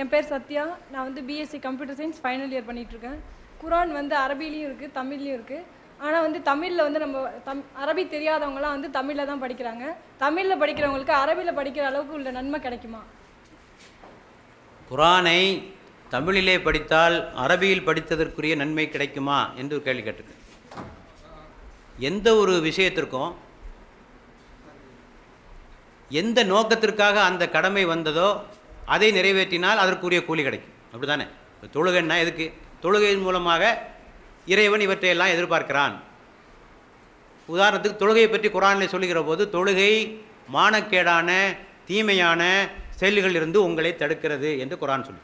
என் பேர் சத்யா. நான் வந்து BSc computer science final year பண்ணிகிட்ருக்கேன் குரான் வந்து அரபிலையும் இருக்குது தமிழ்லையும் இருக்குது ஆனால் வந்து தமிழில் வந்து நம்ம தம் அரபி தெரியாதவங்களாம் வந்து தமிழில் தான் படிக்கிறாங்க. தமிழில் படிக்கிறவங்களுக்கு அரபியில் படிக்கிற அளவுக்கு உள்ள நன்மை கிடைக்குமா? குரானை தமிழிலே படித்தால் அரபியில் படித்ததற்குரிய நன்மை கிடைக்குமா என்று ஒரு கேள்வி கேட்டிருக்கு எந்த ஒரு விஷயத்திற்கும் எந்த நோக்கத்திற்காக அந்த கடமை வந்ததோ அதை நிறைவேற்றினால் அதற்குரிய கூலி கிடைக்கும். அப்படி தானே இப்போ தொழுகைன்னா எதுக்கு? தொழுகையின் மூலமாக இறைவன் இவற்றையெல்லாம் எதிர்பார்க்கிறான். உதாரணத்துக்கு தொழுகையை பற்றி குரானில் சொல்லுகிற போது தொழுகை மானக்கேடான தீமையான செயல்களில் இருந்து உங்களை தடுக்கிறது என்று குரான் சொல்லி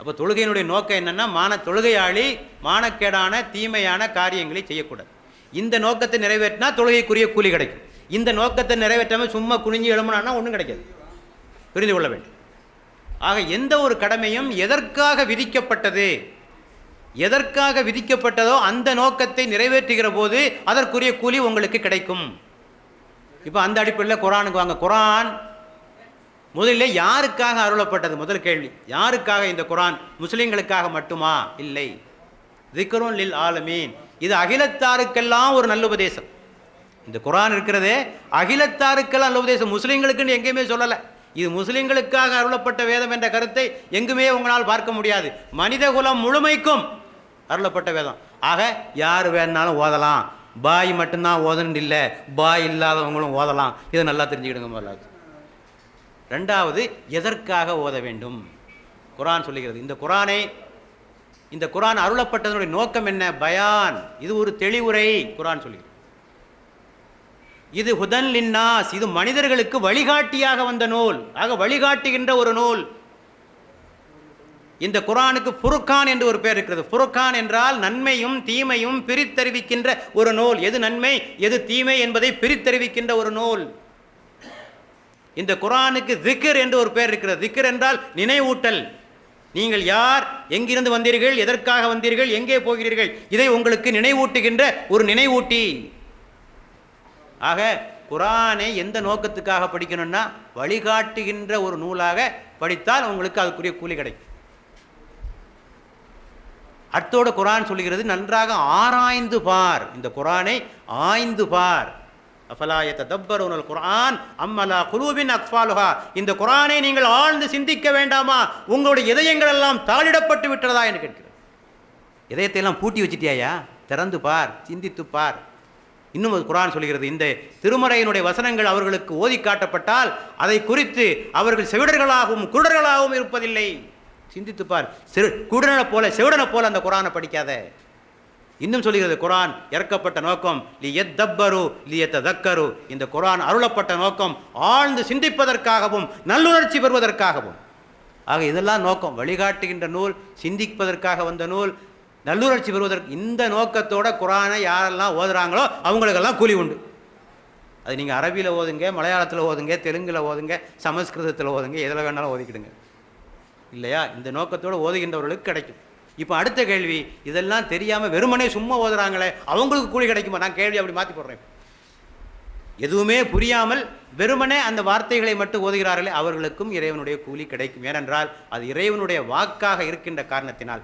அப்போ தொழுகையினுடைய நோக்கம் என்னென்னா மான தொழுகையாளி மானக்கேடான தீமையான காரியங்களை செய்யக்கூடாது. இந்த நோக்கத்தை நிறைவேற்றினா தொழுகைக்குரிய கூலி கிடைக்கும். இந்த நோக்கத்தை நிறைவேற்றாமல் சும்மா குனிஞ்சு எழுமனா ஒன்றும் கிடைக்காது. புரிந்து கொள்ள வேண்டும். ஆக எந்த ஒரு கடமையும் எதற்காக விதிக்கப்பட்டது எதற்காக விதிக்கப்பட்டதோ அந்த நோக்கத்தை நிறைவேற்றுகிற போது அதற்குரிய கூலி உங்களுக்கு கிடைக்கும். இப்போ அந்த அடிப்படையில் குரானுக்கு வாங்க. குரான் முதலில் யாருக்காக அருளப்பட்டது? முதல் கேள்வி. யாருக்காக இந்த குரான்? முஸ்லீம்களுக்காக மட்டுமா? இல்லை. திக்ருன் லில் ஆலமீன். இது அகிலத்தாருக்கெல்லாம் ஒரு நல்ல உபதேசம். இந்த குரான் இருக்கிறதே அகிலத்தாருக்கெல்லாம் நல்ல உபதேசம். முஸ்லீம்களுக்குன்னு எங்கேயுமே சொல்லலை. இது முஸ்லிம்களுக்காக அருளப்பட்ட வேதம் என்ற கருத்தை எங்குமே உங்களால் பார்க்க முடியாது. மனித குலம் முழுமைக்கும் அருளப்பட்ட வேதம். ஆக யார் வேணாலும் ஓதலாம். பாய் மட்டும்தான் ஓதணும் இல்லை. பாய் இல்லாதவங்களும் ஓதலாம். இதை நல்லா தெரிஞ்சுக்கிடுங்க முதல்ல ரெண்டாவது எதற்காக ஓத வேண்டும்? குரான் சொல்லுகிறது. இந்த குரானை இந்த குரான் அருளப்பட்டதனுடைய நோக்கம் என்ன? பயான். இது ஒரு தெளிவுரை குரான் சொல்லுகிறது. இது ஹுதன் லின்னாஸ். இது மனிதர்களுக்கு வழிகாட்டியாக வந்த நூல். ஆக வழிகாட்டுகின்ற ஒரு நூல். இந்த குரானுக்கு புருக்கான் என்று ஒரு பேர் இருக்கிறது. புருக்கான் என்றால் நன்மையும் தீமையும் பிரித்தறிவிக்கின்ற ஒரு நூல். எது நன்மை எது தீமை என்பதை பிரித்தறிவிக்கின்ற ஒரு நூல். இந்த குரானுக்கு திக்கர் என்று ஒரு பேர் இருக்கிறது. திக்கர் என்றால் நினைவூட்டல். நீங்கள் யார் எங்கிருந்து வந்தீர்கள் எதற்காக வந்தீர்கள் எங்கே போகிறீர்கள் இதை உங்களுக்கு நினைவூட்டுகின்ற ஒரு நினைவூட்டி. ஆக குரானை எந்த நோக்கத்துக்காக படிக்கணும்னா வழிகாட்டுகின்ற ஒரு நூலாக படித்தால் உங்களுக்கு அதுக்குரிய கூலி கிடைக்கும். அத்தோட குரான் சொல்லுகிறது நன்றாக ஆராய்ந்து பார். இந்த குரானை ஆய்ந்து பார். அஃபலாய தப்பர் உனல் குரான் அம்மலா குலூபின் அக்ஃபாலுஹா. இந்த குரானை நீங்கள் ஆழ்ந்து சிந்திக்க வேண்டாமா? உங்களுடைய இதயங்கள் எல்லாம் தாளிடப்பட்டு விட்டதா என்று கேட்கிறது. இதயத்தை எல்லாம் பூட்டி வச்சிட்டியாயா திறந்து பார் சிந்தித்து பார். இன்னும் ஒரு குரான் சொல்கிறது இந்த திருமறையினுடைய வசனங்கள் அவர்களுக்கு ஓதி காட்டப்பட்டால் அதை குறித்து அவர்கள் செவிடர்களாகவும் குருடர்களாகவும் இருப்பதில்லை. சிந்தித்துப்பார் சிறு குருடனை போல செவிடனை போல அந்த குரானை படிக்காத. இன்னும் சொல்கிறது குரான் இறக்கப்பட்ட நோக்கம் லி எத் தப்பரு லி எத்த தக்கரு இந்த குரான் அருளப்பட்ட நோக்கம் ஆழ்ந்து சிந்திப்பதற்காகவும் நல்லுணர்ச்சி பெறுவதற்காகவும். ஆக இதெல்லாம் நோக்கம். வழிகாட்டுகின்ற நூல் சிந்திப்பதற்காக வந்த நூல் நல்லுணர்ச்சி பெறுவதற்கு இந்த நோக்கத்தோட குரானை யாரெல்லாம் ஓதுறாங்களோ அவங்களுக்கெல்லாம் கூலி உண்டு. அது நீங்கள் அரபியில் ஓதுங்க மலையாளத்தில் ஓதுங்க தெலுங்கில் ஓதுங்க சமஸ்கிருதத்தில் ஓதுங்க எதில் வேணாலும் ஓதிக்கிடுங்க. இல்லையா? இந்த நோக்கத்தோடு ஓதுகின்றவர்களுக்கு கிடைக்கும். இப்போ அடுத்த கேள்வி இதெல்லாம் தெரியாமல் வெறுமனே சும்மா ஓதுறாங்களே அவங்களுக்கு கூலி கிடைக்குமா? நான் கேள்வி அப்படி மாற்றி போடுறேன். எதுவுமே புரியாமல் வெறுமனே அந்த வார்த்தைகளை மட்டும் ஓதுகிறார்களே அவர்களுக்கும் இறைவனுடைய கூலி கிடைக்கும். ஏனென்றால் அது இறைவனுடைய வாக்காக இருக்கின்ற காரணத்தினால்.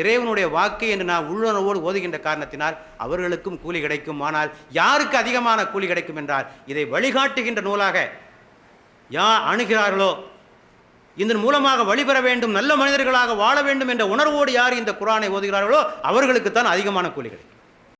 இறைவனுடைய வாக்கு என்று நான் உள்ளுணர்வோடு ஓதுகின்ற காரணத்தினால் அவர்களுக்கும் கூலி கிடைக்கும். ஆனால் யாருக்கு அதிகமான கூலி கிடைக்கும் என்றால் இதை வழிகாட்டுகின்ற நூலாக யா அணுகிறார்களோ இதன் மூலமாக வழிபெற வேண்டும் நல்ல மனிதர்களாக வாழ வேண்டும் என்ற உணர்வோடு யார் இந்த குரானை ஓதுகிறார்களோ அவர்களுக்குத்தான் அதிகமான கூலி கிடைக்கும்.